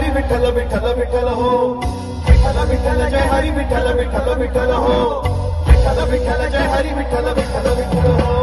హరి విఠల విఠల విఠల హో విఠల విఠల జయ హరి విఠల విఠల విఠల హో విఠల విఠల జయ హరి విఠల విఠల విఠల హో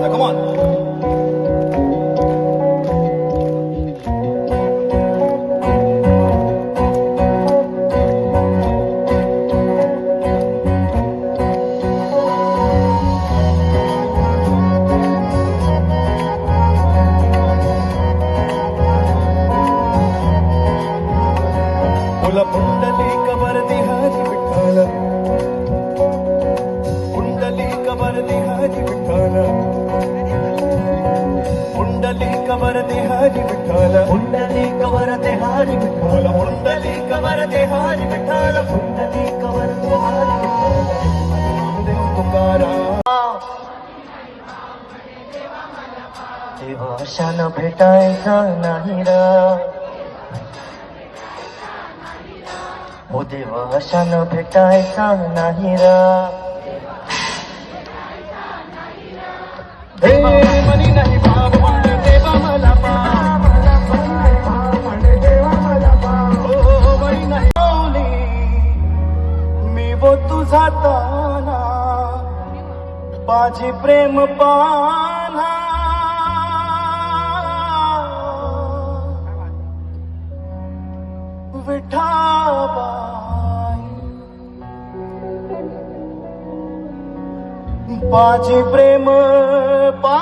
Come on. मुंडली कवर देहारी बिठाल मुंडली कवर देहारी बिठाल मुंडली कवर देहारी बिठाल मुंडली कवर देहारी बिठाल तुकारा देवाशाला भेटायचा नाही रा। हो देवाशाला भेटायचा नाही रा। मनी नाही वो तुझा ताना पाजी प्रेम पाना विठाबाई पाजी प्रेम पाना